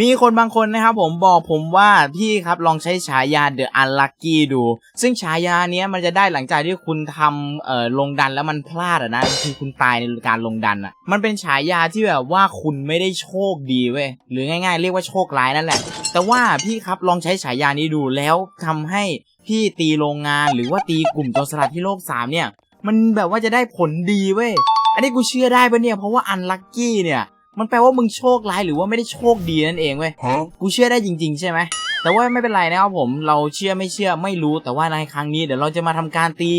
มีคนบางคนนะครับผมบอกผมว่าพี่ครับลองใช้ฉายา The Unlucky ดู ซึ่งฉายาเนี้ยมันจะได้หลังจากที่คุณทำเอ่อลงดันแล้วมันพลาดอะนะคือคุณตายในการลงดันอะมันเป็นฉายาที่แบบว่าคุณไม่ได้โชคดีเว้ยหรือง่ายๆ เรียกว่าโชคร้ายนั่นแหละ แต่ว่าพี่ครับลองใช้ฉายานี้ดูแล้วทำให้พี่ตีโรงงานหรือว่าตีกลุ่มโจรสลัดที่โลกสามเนี่ย มันแบบว่าจะได้ผลดีเว้ยอันนี้กูเชื่อได้ปะเนี่ยเพราะว่า unlucky เนี่ย มันแปลว่ามึงโชคร้ายหรือว่าไม่ได้โชคดีนั่นเองเว้ย Huh? กูเชื่อได้จริง ๆ ใช่ไหมแต่ว่าไม่เป็นไรนะครับผมเราเชื่อไม่เชื่อไม่รู้แต่ว่าในครั้งนี้เดี๋ยวเราจะมาทำการตี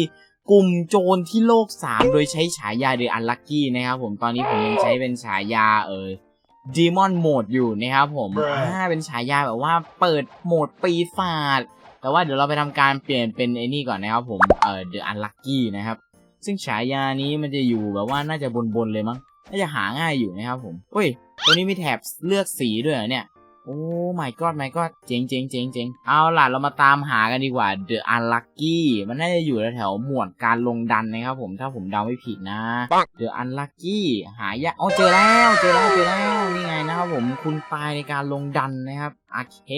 กลุ่มโจรที่โลก 3 โดยใช้ฉายาเดอันลักกี้นะครับผมตอนนี้ผมยังใช้เป็นฉายาเออดีมอนโหมดอยู่นะครับผม Bruh อ่าเป็นฉายาแบบว่าเปิดโหมดปีศาจแต่ว่าเดี๋ยวเราไปทำการเปลี่ยนเป็นไอ้นี่ก่อนนะครับผมเออ The Unlucky นะครับซึ่งฉายานี้มันจะอยู่แบบว่าน่าจะบนๆเลยมั้ง น่าจะหาง่ายอยู่นะครับผมเฮ้ยตัวนี้มีแถบเลือกสีด้วยเหรอเนี่ย โอ้ my god my god เจ๋งเจ๋งเจ๋งเจ๋งเอาล่ะเรามาตามหากันดีกว่า The Unlucky มันน่าจะอยู่แถวหมวดการลงดันนะครับผมถ้าผมเดาไม่ผิดนะ The Unlucky หายากอ๋อเจอแล้วเจอแล้วเจอแล้วนี่ไงนะครับผมคุณตายในการลงดันนะครับโอเค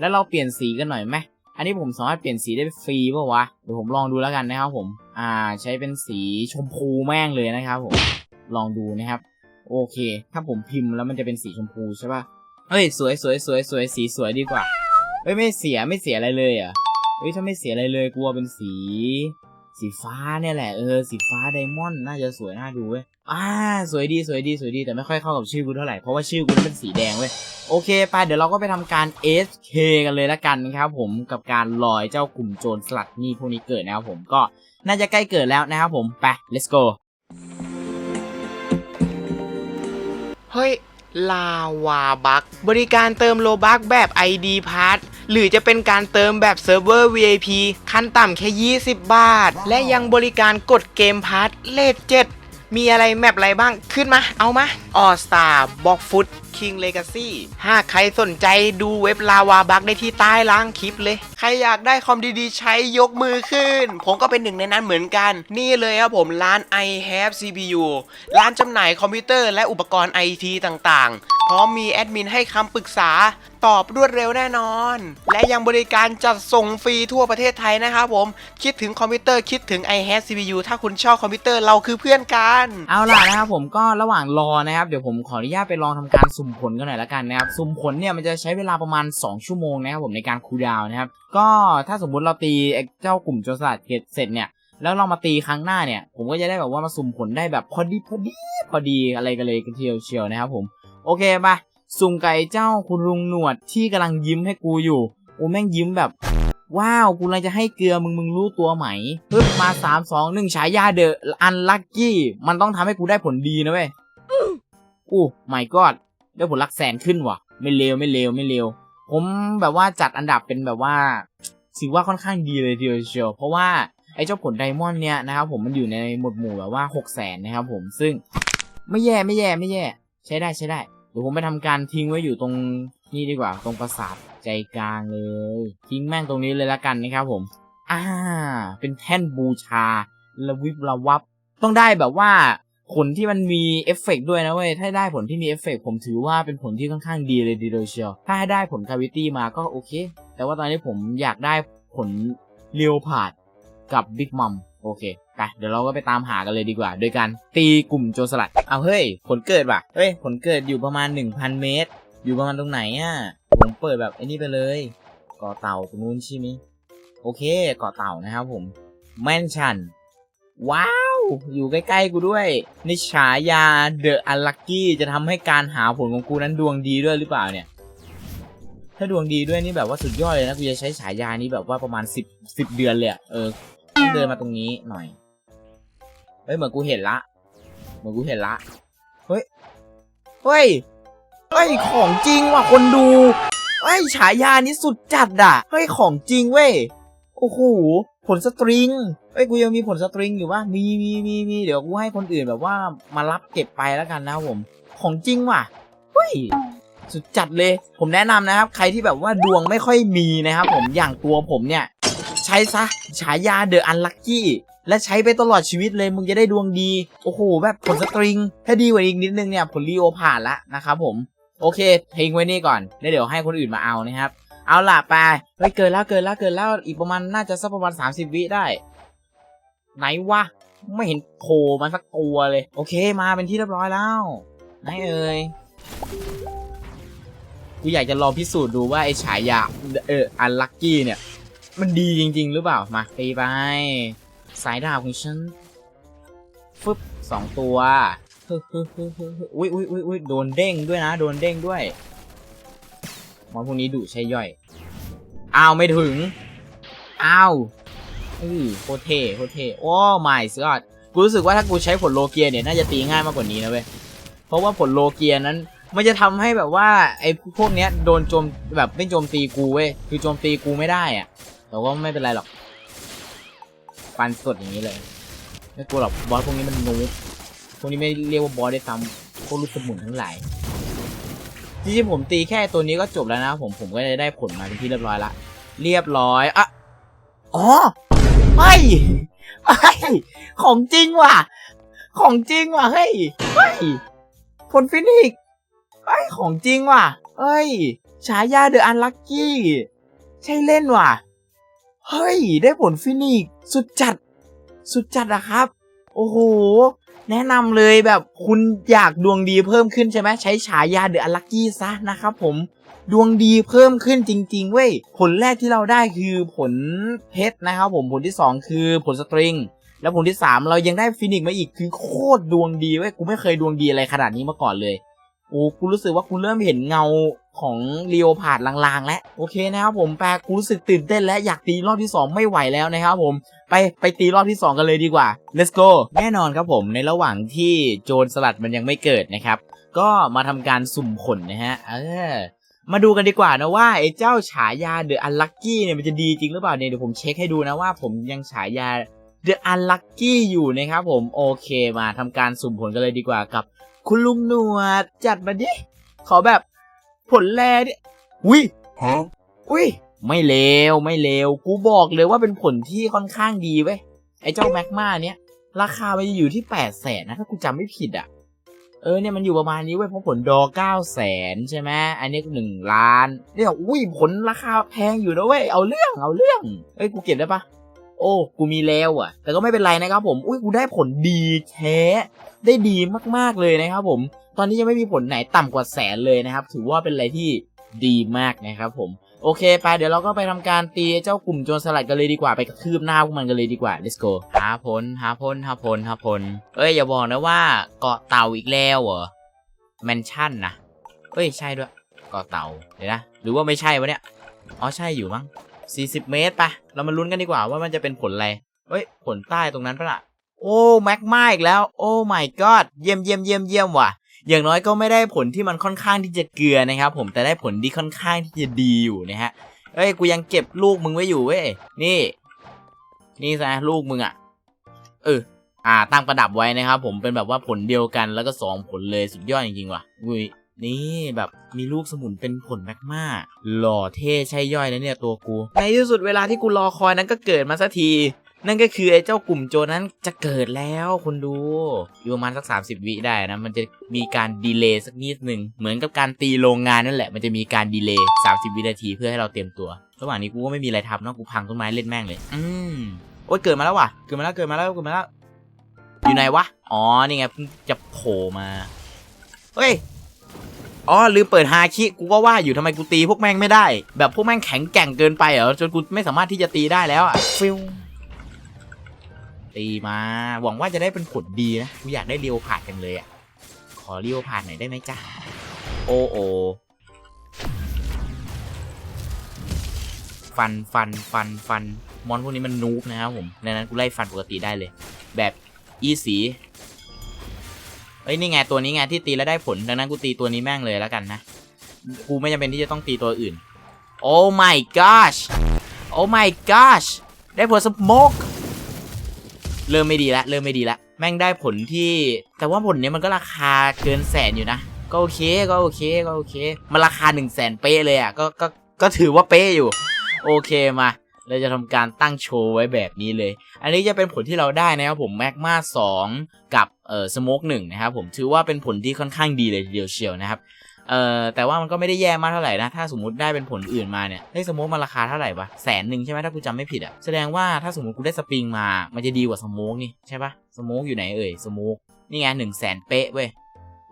แล้วเราเปลี่ยนสีกันหน่อยไหมอันนี้ผมสามารถเปลี่ยนสีได้ฟรีป่าวะเดี๋ยวผมลองดูแล้วกันนะครับผม อ่าใช้เป็นสีชมพูแม่งเลยนะครับผม ลองดูนะครับ โอเค ถ้าผมพิมพ์แล้วมันจะเป็นสีชมพูใช่ปะเฮ้ยสวยสวยสวยสวยสีสวยดีกว่าเฮ้ยไม่เสียไม่เสียอะไรเลยเหรอะเฮ้ยถ้าไม่เสียอะไรเลยกลัวเป็นสี สีฟ้าเนี่ยแหละเออสีฟ้าไดมอนด์น่าจะสวยน่าดูเว้ยอ่าสวยดีสวยดีสวยดีแต่ไม่ค่อยเข้ากับชื่อกูเท่าไหร่เพราะว่าชื่อกูนั้นเป็นสีแดงเว้ยโอเคไปเดี๋ยวเราก็ไปทำการ SK กันเลยละกันนะครับผมกับการลอยเจ้ากลุ่มโจรสลัดหนี่พวกนี้เกิดนะครับผมก็น่าจะใกล้เกิดแล้วนะครับผมไป let's go เฮ้ย ลาวาบักบริการเติมโลบักแบบ ID p a s s หรือจะเป็นการเติมแบบเซิร์ฟเวอร์ VIP ขั้นต่ำแค่ 20 บาท และยังบริการกดเกมพาร์ทเลทเจ็ด มีอะไรแมปอะไรบ้างขึ้นมา เอามาออสตาบ็อกฟุตคิงเลกาซี่หากใครสนใจดูเว็บลาวาบักได้ที่ใต้ล่างคลิปเลย ใครอยากได้คอมดีๆ ใช้ยกมือขึ้น ผมก็เป็นหนึ่งในนั้นเหมือนกัน นี่เลยครับผมร้าน i have CPU ร้านจำหน่ายคอมพิวเตอร์และอุปกรณ์ไอทีต่างๆ พร้อมมีแอดมินให้คำปรึกษา ตอบรวดเร็วแน่นอน และยังบริการจัดส่งฟรีทั่วประเทศไทยนะครับผม คิดถึงคอมพิวเตอร์คิดถึง i have CPU ถ้าคุณชอบคอมพิวเตอร์เราคือเพื่อนกัน เอาล่ะนะครับผมก็ระหว่างรอนะครับ เดี๋ยวผมขออนุญาตไปลองทำการสุ่มผลกันหน่อยละกันนะครับ สุ่มผลเนี่ยมันจะใช้เวลาประมาณ 2 ชั่วโมงนะครับผมในการคูลดาวน์นะครับ ก็ถ้าสมมุติเราตีเจ้ากลุ่มโจรสลัดเก็ตเสร็จเนี่ยแล้วเรามาตีครั้งหน้าเนี่ย ผมก็จะได้แบบว่ามาสุ่มผลได้แบบพอดีพอดีพอดีอะไรกันเลยกันเทียวเชียวนะครับผม โอเคมา สุ่มไก่เจ้าคุณลุงหนวดที่กำลังยิ้มให้กูอยู่โอ้แม่งยิ้มแบบ ว้าวกูเลยจะให้เกลือมึงมึงรู้ตัวไหมปึ๊บมาสามสองหนึ่งฉายาเดอะอันลักกี้มันต้องทำให้กูได้ผลดีนะเว้ยอู้ไม่กอดได้ผลลักแสนขึ้นว่ะ ไม่เลวไม่เลวไม่เลวผมแบบว่าจัดอันดับเป็นแบบว่าถือว่าค่อนข้างดีเลยทีเดียวเชียวเพราะว่าไอ้เจ้าผลไดมอนด์เนี่ยนะครับผมมันอยู่ในหมวดหมู่แบบว่าหกแสนนะครับผมซึ่งไม่แย่ไม่แย่ไม่แย่ ใช้ได้ใช้ได้ ดี๋ยวผมไปทำการทิ้งไว้อยู่ตรงนี่ดีกว่า ตรงปราสาทใจกลางเลย ทิ้งแม่งตรงนี้เลยละกันนะครับผม อ่า เป็นแท่นบูชาระวิบระวับ ต้องได้แบบว่าผลที่มันมีเอฟเฟกต์ด้วยนะเว้ย ถ้าได้ผลที่มีเอฟเฟกต์ผมถือว่าเป็นผลที่ค่อนข้างดีเลยดีโดยเชียว ถ้าให้ได้ผลคาวิตี้มาก็โอเค แต่ว่าตอนนี้ผมอยากได้ผลเลียวผาดกับบิ๊กมัม โอเคไปเดี๋ยวเราก็ไปตามหากันเลยดีกว่า โดยการตีกลุ่มโจรสลัด เอาเฮ้ย ผลเกิดว่ะ เฮ้ย ผลเกิดอยู่ประมาณ 1,000 เมตร อยู่ประมาณตรงไหนอะ ผมเปิดแบบไอ้นี่ไปเลยกาะเต่าตรงนู้นใช่ไหมโอเคเกาะเต่านะครับผม แมนชัน ว้าว อยู่ใกล้ๆกูด้วยในฉายาเดอะอัลลักกี้จะทำให้การหาผลของกูนั้นดวงดีด้วยหรือเปล่าเนี่ย ถ้าดวงดีด้วยนี่แบบว่าสุดยอดเลยนะกูจะใช้ฉายานี้แบบว่าประมาณสิบสิบเดือนเลยอะเออ เดินมาตรงนี้หน่อย เฮ้ยเหมือนกูเห็นละ เหมือนกูเห็นละ เฮ้ย เฮ้ย เฮ้ยของจริงว่ะคนดู เฮ้ยฉายานี้สุดจัดอะ เฮ้ยของจริงเว้ย โอ้โหผลสตริงเฮ้ยกูยังมีผลสตริงอยู่ปะมีมีมีมีเดี๋ยวกูให้คนอื่นแบบว่ามารับเก็บไปแล้วกันนะผม ของจริงว่ะเฮ้ยสุดจัดเลย ผมแนะนำนะครับ ใครที่แบบว่าดวงไม่ค่อยมีนะครับ ผมอย่างตัวผมเนี่ย ใช้ซะ ฉายาเดอะอันลักกี้และใช้ไปตลอดชีวิตเลยมึงจะได้ดวงดี โอ้โห แบบผลสตริง ถ้าดีกว่าอีกนิดนึงเนี่ย ผลลีโอผ่านละนะครับผม โอเคทิ้งไว้นี่ก่อนแล้วเดี๋ยวให้คนอื่นมาเอานะครับ เอาล่ะไปเฮ้ยเกินแล้วเกินแล้วเกินแล้วอีกประมาณน่าจะสักประมาณ 30 วิได้ ไหนวะ ไม่เห็นโผล่มาสักตัวเลย โอเคมาเป็นที่เรียบร้อยแล้ว ไหนเอ่ยกูอยากจะลองพิสูจน์ดูว่าไอ้ฉายาเอออันลักกี้เนี่ย มันดีจริง ๆ หรือเปล่า มาตีไป สายดาบของฉัน ฟึบสองตัวอุ้ยอุ้ยอุ้ยอุ้ยโดนเด้งด้วยนะ โดนเด้งด้วยมอนพวกนี้ดุใช่ย่อย อ้าว ไม่ถึง อ้าวอือโคเทโคเทโอ้ไม่สุดกูรู้สึกว่าถ้ากูใช้ผลโลเกียเนี่ยน่าจะตีง่ายมากกว่านี้นะเว้ย เพราะว่าผลโลเกียนั้น มันจะทำให้แบบว่าไอ้พวกเนี้ยโดนโจมแบบไม่โจมตีกูเว้ย คือโจมตีกูไม่ได้อะ แต่ว่าไม่เป็นไรหรอกฟันสดอย่างนี้เลยไม่กลัวหรอกบอสพวกนี้มันนูบพวกนี้ไม่เรียกว่าบอสได้ซ้ำพวกลูกสมุนทั้งหลายจริงๆผมตีแค่ตัวนี้ก็จบแล้วนะผมผมก็จะได้ผลมาเป็นที่เรียบร้อยละเรียบร้อยอะอ๋อไม่ไอ้ยของจริงว่ะ ของจริงว่ะเฮ้ยเฮ้ยผลฟินิกไอ้ยของจริงว่ะเอ้ยฉายาเดอะอันลักกี้ ใช่เล่นว่ะ เฮ้ย ได้ผลฟินิกสุดจัด สุดจัดอะครับ โอ้โห แนะนำเลยแบบคุณอยากดวงดีเพิ่มขึ้นใช่ไหมใช้ฉายาเดอะอลักกี้ซะนะครับผมดวงดีเพิ่มขึ้นจริง ๆ เว้ย ผลแรกที่เราได้คือผลเพชรนะครับผมผลที่ 2 คือผลสตริง แล้วผลที่ 3 เรายังได้ฟินิกมาอีกคือโคตรดวงดีเว้ยกูไม่เคยดวงดีอะไรขนาดนี้มาก่อนเลย โอ้กูรู้สึกว่ากูเริ่มเห็นเงา ของลีโอพาดลางๆ แล้วโอเคนะครับผมแปลกูรู้สึกตื่นเต้นและอยากตีรอบที่ 2 ไม่ไหวแล้วนะครับผมไปไปตีรอบที่ 2 กันเลยดีกว่า let's go แน่นอนครับผมในระหว่างที่โจรสลัดมันยังไม่เกิดนะครับ ก็มาทำการสุ่มผลนะฮะเออมาดูกันดีกว่านะว่าไอ้เจ้าฉายา The Unlucky เนี่ยมันจะดีจริงหรือเปล่าเนี่ยเดี๋ยวผมเช็คให้ดูนะว่าผมยังฉายา The Unlucky อยู่นะครับผมโอเคมาทำการสุ่มผลกันเลยดีกว่ากับ คุณลุงหนวดจัดมาดิขอแบบ ผลแรดิอุ้ย Huh? อุ้ย ไม่เลวไม่เลวกูบอกเลยว่าเป็นผลที่ค่อนข้างดีเว้ย ไอ้เจ้าแม็กมาเนี้ยราคามันจะอยู่ที่แปดแสนนะถ้ากูจำไม่ผิดอะ เออเนี่ยมันอยู่ประมาณนี้เว้ยเพราะผลดอเก้าแสนใช่ไหมอันนี้หนึ่งล้านเนี่ยอุ้ยผลราคาแพงอยู่นะเว้ยเอาเรื่องเอาเรื่องเอ้ยกูเก็บได้ปะโอ้ กูมีแล้วอะ แต่ก็ไม่เป็นไรนะครับผม อุ้ยกูได้ผลดีแท้ ได้ดีมากๆเลยนะครับผม ตอนนี้ยังไม่มีผลไหนต่ำกว่าแสนเลยนะครับ ถือว่าเป็นอะไรที่ดีมากนะครับผม โอเค ไป เดี๋ยวเราก็ไปทำการตีเจ้ากลุ่มโจรสลัดกันเลยดีกว่า ไปกระทืบหน้าพวกมันกันเลยดีกว่า let's go หาผลหาผลหาผลหาผลเอ้ยอย่าบอกนะว่าเกาะเต่าอีกแล้วเหรอ แมนชั่นนะเอ้ยใช่ด้วย เกาะเต่า เดี๋ยวนะ หรือว่าไม่ใช่วะเนี่ย อ๋อใช่อยู่มั้ง 40 เมตรไปเรามาลุ้นกันดีกว่าว่ามันจะเป็นผลอะไรเอ้ย ผลใต้ตรงนั้นปะล่ะ โอ้แม็กมาอีกแล้ว โอ้ my god เยี่ยมเยี่ยมเยี่ยมเยี่ยมว่ะ อย่างน้อยก็ไม่ได้ผลที่มันค่อนข้างที่จะเกลือนะครับ ผมแต่ได้ผลที่ค่อนข้างที่จะดีอยู่นะฮะเอ้ยกูยังเก็บลูกมึงไว้อยู่เว้ยนี่ นี่ซะลูกมึงอะเอออ่าตั้งประดับไว้นะครับ ผมเป็นแบบว่าผลเดียวกันแล้วก็สองผลเลยสุดยอดจริงๆว่ะอุ้ย นี่แบบมีลูกสมุนเป็นผลแมกมาหล่อเท่ใช่ย่อยนะเนี่ยตัวกู ในที่สุดเวลาที่กูรอคอยนั้นก็เกิดมาสักที นั่นก็คือไอ้เจ้ากลุ่มโจรนั้นจะเกิดแล้วคุณดู อยู่ประมาณสัก 30 วิได้นะ มันจะมีการดีเลย์สักนิดหนึ่งเหมือนกับการตีโรงงานนั่นแหละ มันจะมีการดีเลย์30 วินาทีเพื่อให้เราเตรียมตัว ระหว่างนี้กูก็ไม่มีอะไรทำนอะกูพังต้นไม้เล่นแม่งเลย อืมโอ๊ยเกิดมาแล้วว่ะ เกิดมาแล้วเกิดมาแล้วเกิดมาแล้ว อยู่ไหนวะ อ๋อ นี่ไงเพิ่งจะโผล่มา เฮ้ย อ๋อลืมเปิดฮาคิกูก็ว่าอยู่ทำไมกูตีพวกแม่งไม่ได้ แบบพวกแม่งแข็งแกร่งเกินไปเหรอจนกูไม่สามารถที่จะตีได้แล้วอะฟิวตีมา หวังว่าจะได้เป็นผลดีนะกูอยากได้เรียวผาดกันเลยอะขอเรียวผาดหน่อยได้ไหมจ๊ะโอโอฟันฟันฟันฟันมอนพวกนี้มันนูบนะครับผมดังนั้นกูไล่ฟันปกติได้เลย แบบอีสี เอ้ยนี่ไงตัวนี้ไงที่ตีแล้วได้ผลดังนั้นกูตีตัวนี้แม่งเลยแล้วกันนะกูไม่จำเป็นที่จะต้องตีตัวอื่น โอ้ my gosh โอ้ my gosh ได้ผลสโมกเริ่มไม่ดีละเริ่มไม่ดีละแม่งได้ผลที่ แต่ว่าผลนี้มันก็ราคาเกินแสนอยู่นะ ก็โอเคก็โอเคก็โอเคมันราคาหนึ่งแสนเป๊ะเลยอะก็ก็ก็ถือว่าเป๊ะอยู่ โอเคมาเราจะทำการตั้งโชว์ไว้แบบนี้เลย อันนี้จะเป็นผลที่เราได้นะครับผมแมกมา2กับ เอ่อสโมกหนึ่งนะครับผมถือว่าเป็นผลที่ค่อนข้างดีเลยเดียวเชียวนะครับเออแต่ว่ามันก็ไม่ได้แย่มากเท่าไหร่นะ ถ้าสมมติได้เป็นผลอื่นมาเนี่ยได้สโมกมันราคาเท่าไหร่ปะแสนหนึ่งใช่ไหมถ้ากูจำไม่ผิดอะแสดงว่าถ้าสมมติกูได้สปริงมา มันจะดีกว่าสโมกนี่ใช่ปะสโมกอยู่ไหนเอ่ยสโมกนี่ไงหนึ่งแสนเป๊ะเว้ย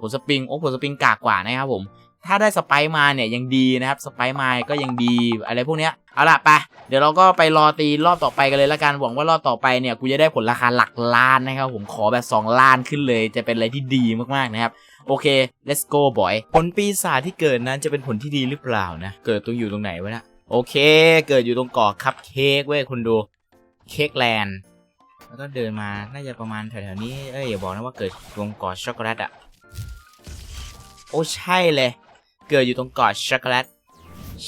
ผลสปริงโอ้ผลสปริงกากกว่านะครับผม ถ้าได้สไปซ์มาเนี่ยยังดีนะครับสไปซ์มาก็ยังดีอะไรพวกเนี้ยเอาล่ะไปเดี๋ยวเราก็ไปรอตีรอบต่อไปกันเลยละกันหวังว่ารอบต่อไปเนี่ยกูจะได้ผลราคาหลักล้านนะครับผมขอแบบ 2 ล้านขึ้นเลยจะเป็นอะไรที่ดีมากๆนะครับโอเค let's go boy ผลปีศาจที่เกิดนั้นจะเป็นผลที่ดีหรือเปล่านะเกิดตรงอยู่ตรงไหนวะนะโอเค เกิดอยู่ตรงเกาะคัพเค้กเว้ยคุณดูเค้กแลนด์แล้วก็เดินมาน่าจะประมาณแถวๆนี้เอ้ยอย่าบอกนะว่าเกิดตรงเกาะช็อกโกแลตอะโอ้ใช่เลย เกิดอยู่ตรงเกาะช็อกโกแลต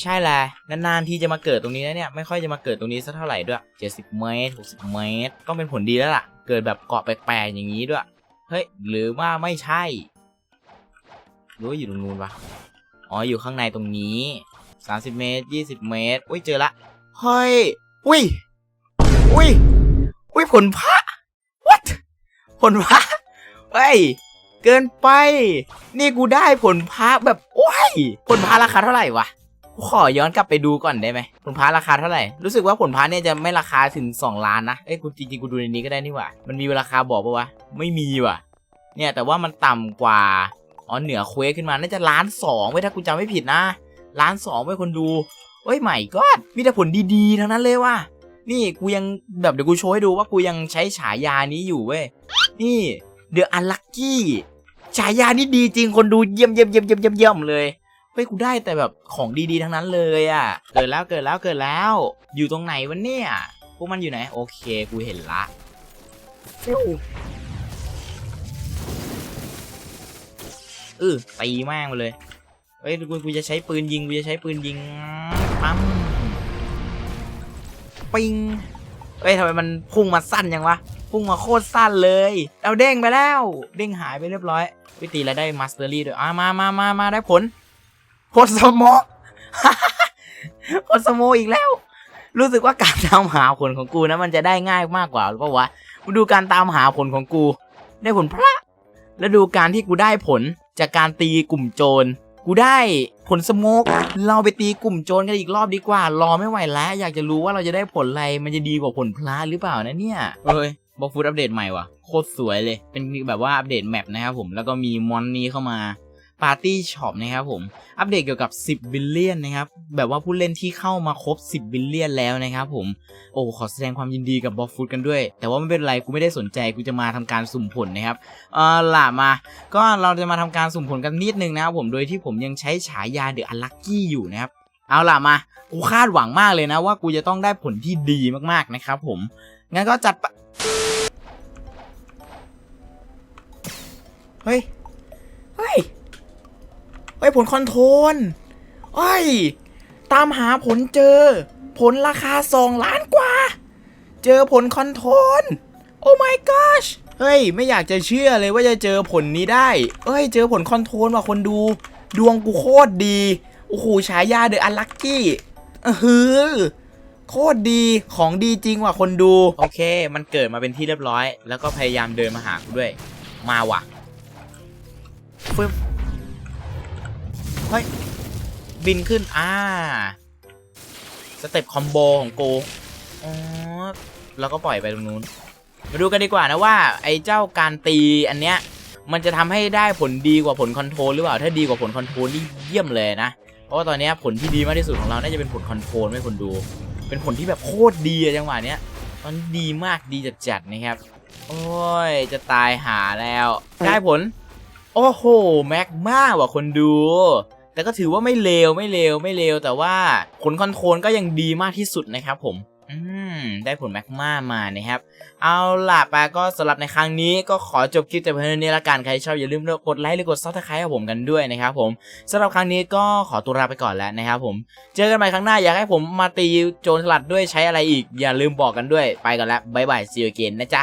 ใช่แหละนานๆที่จะมาเกิดตรงนี้นะเนี่ยไม่ค่อยจะมาเกิดตรงนี้สักเท่าไหร่ด้วย 70 เมตร 60 เมตร ก็เป็นผลดีแล้วล่ะ เกิดแบบเกาะแปลกๆอย่างนี้ด้วย เฮ้ย หรือว่าไม่ใช่หรือว่าอยู่ตรงนู้นวะอ๋ออยู่ข้างในตรงนี้ 30 เมตร 20 เมตร อุ้ยเจอละ เฮ้ย อุ้ย อุ้ย อุ้ยผลพระ what ผลพระเฮ้ย เกินไป นี่กูได้ผลพระแบบโอ้ยผลพระราคาเท่าไหร่วะขอย้อนกลับไปดูก่อนได้ไหมผลพระราคาเท่าไหร่ รู้สึกว่าผลพระเนี่ยจะไม่ราคาถึง 2 ล้านนะ เอ้ยกูจริงๆกูดูในนี้ก็ได้นี่หว่า มันมีราคาบอกปะวะ ไม่มีว่ะ เนี่ยแต่ว่ามันต่ำกว่า อ๋อเหนือเควสขึ้นมาน่าจะล้านสองไว้ยถ้ากูจำไม่ผิดนะ ล้านสองไว้คนดูเอ้ยใหม่ก็มีแต่ผลดีๆทั้งนั้นเลยว่ะ นี่กูยังแบบเดี๋ยวกูโชว์ให้ดูว่ากูยังใช้ฉายานี้อยู่เว้ย นี่เดอะอันลักกี้ ฉายานี่ดีจริงคนดูเยี่ยมเยี่ยมเยี่ยมเยี่ยมเยี่ยมเยี่ยมเลยเฮ้ยกูได้แต่แบบของดีๆทั้งนั้นเลยอะ่ะ เกิดแล้วเกิดแล้วเกิดแล้ว อยู่ตรงไหนวะเนี่ยพวกมันอยู่ไหน โอเคกูเห็นละฟิวเออตีแม่งไปเลยเฮ้ยกูกูจะใช้ปืนยิงกูจะใช้ปืนยิงปั๊มปิงเฮ้ยทำไมมันพุ่งมาสั้นยังวะ พุ่งมาโคตรสั้นเลยเอาเด้งไปแล้ว เด้งหายไปเรียบร้อยวิตีแล้วได้มาสเตอรี่ด้วยอะมามามามาได้ผลผลสโมกผลสโมกอีกแล้ว รู้สึกว่าการตามหาผลของกูนะมันจะได้ง่ายมากกว่าหรือเปล่าวะมาดูการตามหาผลของกู ได้ผลพระ แล้วดูการที่กูได้ผลจากการตีกลุ่มโจรกูได้ผลสโมกเราไปตีกลุ่มโจรกันอีกรอบดีกว่า รอไม่ไหวแล้ว อยากจะรู้ว่าเราจะได้ผลอะไร มันจะดีกว่าผลพระหรือเปล่านะเนี่ยเอ้ย บอกฟูดอัปเดตใหม่ว่ะ โคตรสวยเลย เป็นแบบว่าอัปเดตแมปนะครับผม แล้วก็มีมอนนี้เข้ามาปาร์ตี้ช็อปนะครับผม อัปเดตเกี่ยวกับ 10 บิลเลียนนะครับ แบบว่าผู้เล่นที่เข้ามาครบ 10 บิลเลียนแล้วนะครับผม โอ้ ขอแสดงความยินดีกับบอฟฟูดกันด้วย แต่ว่าไม่เป็นไร กูไม่ได้สนใจ กูจะมาทำการสุ่มผลนะครับ เออล่ะมา ก็เราจะมาทำการสุ่มผลกันนิดนึงนะครับผม โดยที่ผมยังใช้ฉายาเดอะอัลลักกี้อยู่นะครับ เอาล่ะมา กูคาดหวังมากเลยนะว่ากูจะต้องได้ผลที่ดีมากๆนะครับผม งั้นก็จัดป เฮ้ย เฮ้ย เฮ้ย ผลคอนโทรลเฮ้ย ตามหาผลเจอ ผลราคา2ล้านกว่า เจอผลคอนโทรล โอ้ my gosh เฮ้ย ไม่อยากจะเชื่อเลยว่าจะเจอผลนี้ได้ เอ้ย เจอผลคอนโทรลว่ะคนดู ดวงกูโคตรดี โอ้โห ฉายาเดอะอันลักกี้เออหือโคตรดีของดีจริงว่ะคนดู โอเค มันเกิดมาเป็นที่เรียบร้อย แล้วก็พยายามเดินมาหากูด้วย มาว่ะฟึบเฮ้ย บินขึ้น อ่า สเต็ปคอมโบของกูอ๋อแล้วก็ปล่อยไปตรงนู้น มาดูกันดีกว่านะว่า ไอ้เจ้าการตีอันเนี้ย มันจะทำให้ได้ผลดีกว่าผลคอนโทรลหรือเปล่า ถ้าดีกว่าผลคอนโทรลนี่เยี่ยมเลยนะ เพราะว่าตอนนี้ผลที่ดีมากที่สุดของเรา น่าจะเป็นผลคอนโทรลไม่คนดู เป็นผลที่แบบโคตรดีอะจังหวะเนี้ยตอนดีมากดีจัดๆนะครับ โอ้ย จะตายหาแล้ว ได้ผล โอ้โห แม็กมาว่ะคนดู แต่ก็ถือว่าไม่เลวไม่เลวไม่เลวแต่ว่าผลคอนโทรลก็ยังดีมากที่สุดนะครับผม อืม ได้ผลแม็กมามานะครับ เอาล่ะปาก็สำหรับในครั้งนี้ก็ขอจบคลิปแต่เพียงเท่านี้ละกัน ใครชอบอย่าลืมกดไลค์หรือกดซับสไครต์กับผมกันด้วยนะครับผมสำหรับครั้งนี้ก็ขอตัวลาไปก่อนแล้วนะครับผม เจอกันใหม่ครั้งหน้าอยากให้ผมมาตีโจรสลัดด้วยใช้อะไรอีก อย่าลืมบอกกันด้วย ไปก่อนแล้วบ๊ายบาย see you again นะจ๊ะ